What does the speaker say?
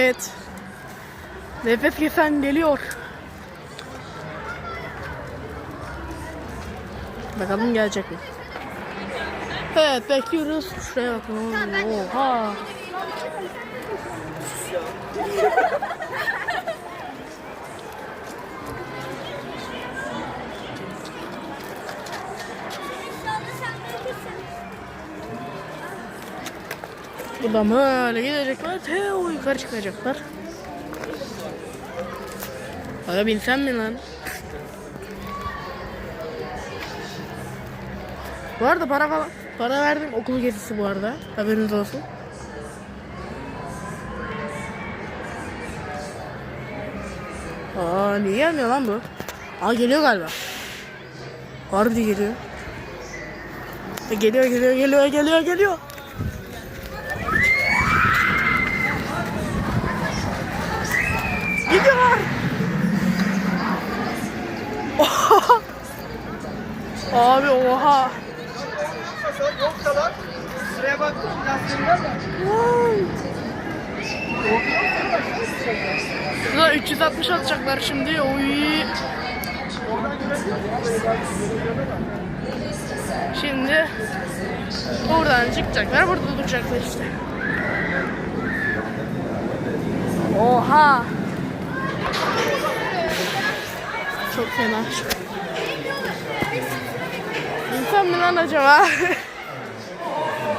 Evet. Nefes kesen geliyor. Bakalım gelecek mi? Evet bekliyoruz. Şuraya bakın. Oha. Buradan böyle gidecekler. Te o yukarı çıkacaklar. Aga binsem mi lan? Bu arada para falan para verdim okul gezisi bu arada. Haberiniz olsun. Aa niye gelmiyor lan bu? Aa geliyor galiba. Harbi geliyor. E, Geliyor geliyor geliyor geliyor geliyor. Gidiyorlar. Oha. Abi oha. Yoksa lan. Şuraya baktım. Lastiğinden mi? Şurada 360 atacaklar şimdi. Oy. Şimdi buradan çıkacaklar. Burada duracaklar işte. Oha. Çok fena. İnsan mı lan acaba?